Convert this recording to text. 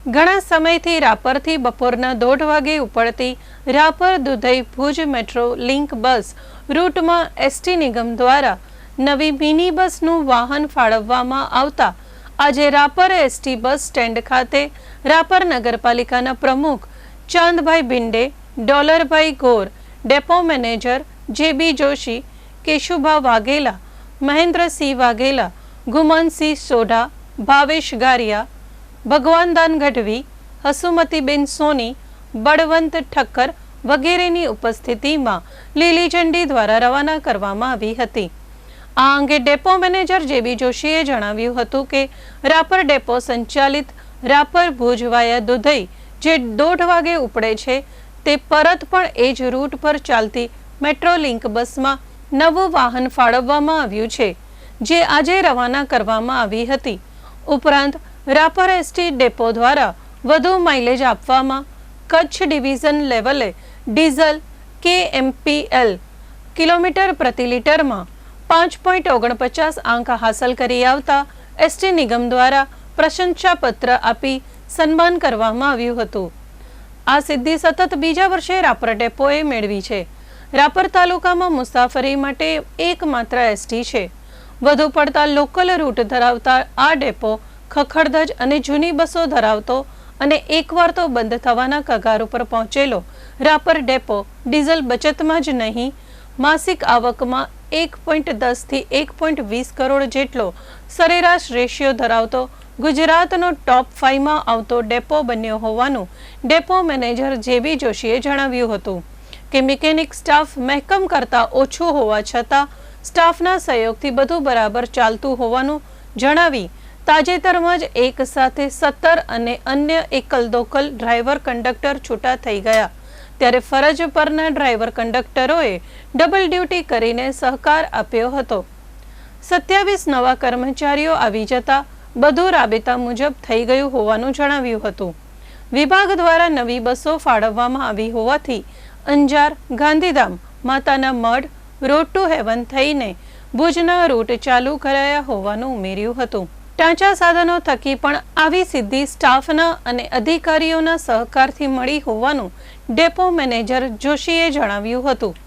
ઘણા સમયથી રાપરથી બપોરના દોઢ વાગે ઉપડતી Rapar Dudhai Bhuj metro link bus રૂટમાં ST નિગમ દ્વારા નવી મિની બસનું વાહન ફાળવવામાં આવતા આજે રાપર એસટી બસ સ્ટેન્ડ ખાતે રાપર નગરપાલિકાના પ્રમુખ Chandbhai Bhinde Dolarbhai Gor, depot manager J B Joshi, Keshubha Vaghela, Mahendrasinh Vaghela, Gumansinh Sodha, Bhavesh Gariya Bhagwandan Gadhvi Hasumatiben Soni, Balvant Thakkar વગેરેની ઉપસ્થિતિમાં લીલી ઝંડી દ્વારા રવાના કરવામાં આવી હતી. આ અંગે ડેપો મેનેજર જેબી જોશીએ જણાવ્યું હતું કે, રાપર ડેપો સંચાલિત રાપર ભુજ વાયા દુધઈ જે દોઢ વાગે ઉપડે છે, તે પરત પણ એ જ રૂટ પર ચાલતી મેટ્રો લિંક બસમાં નવું વાહન ફાળવવામાં આવ્યું છે, જે આજે રવાના કરવામાં આવી હતી. ઉપરાંત રાપર એસટી ડેપો દ્વારા વધુ માઇલેજ આપવામાં કચ્છ ડિવિઝન લેવલે ડીઝલ કે એમપીએલ કિલોમીટર પ્રતિ લિટરમાં પાંચ પોઈન્ટ ઓગણપચાસ આંક હાંસલ કરી આવતા એસટી નિગમ દ્વારા પ્રશંસાપત્ર આપી સન્માન કરવામાં આવ્યું હતું. આ સિદ્ધિ સતત બીજા વર્ષે રાપર ડેપોએ મેળવી છે. રાપર તાલુકામાં મુસાફરી માટે એકમાત્ર એસટી છે. વધુ પડતા લોકલ રૂટ ધરાવતા આ ડેપો ખખડધજ અને જૂની બસો ધરાવતો અને એકવાર તો બંધ થવાના કગાર ઉપર પહોંચેલો રાપર ડેપો ડીઝલ બચતમાં જ નહીં, માસિક આવકમાં એક પોઈન્ટ દસથી એક પોઈન્ટ વીસ કરોડ જેટલો સરેરાશ રેશિયો ધરાવતો ગુજરાતનો ટોપ ફાઈવમાં આવતો ડેપો બન્યો હોવાનું ડેપો મેનેજર જેબી જોશીએ જણાવ્યું હતું. કે મિકેનિક સ્ટાફ મહેકમ કરતાં ઓછું હોવા છતાં સ્ટાફના સહયોગથી બધું બરાબર ચાલતું હોવાનું જણાવી તાજેતરમાં જ એક સાથે સત્તર અને અન્ય એકલ દોકલ ડ્રાઈવર કંડક્ટર છૂટા થઈ ગયા. ત્યારે ફરજ પરના ડ્રાઈવર કંડક્ટરોએ ડબલ ડ્યુટી કરીને સહકાર આપ્યો હતો. સત્યાવીસ નવા કર્મચારીઓ આવી જતા બધું રાબેતા મુજબ થઈ ગયું હોવાનું જણાવ્યું હતું. વિભાગ દ્વારા નવી બસો ફાળવવામાં આવી હોવાથી અંજાર, ગાંધીધામ, માતાના મઢ રોડ ટુ હેવન થઈને ભુજના રૂટ ચાલુ કરાયા હોવાનું ઉમેર્યું હતું. ટાંચા સાધનો થકી પણ આવી સિદ્ધિ સ્ટાફના અને અધિકારીઓના સહકારથી મળી હોવાનું ડેપો મેનેજર જોશીએ જણાવ્યું હતું.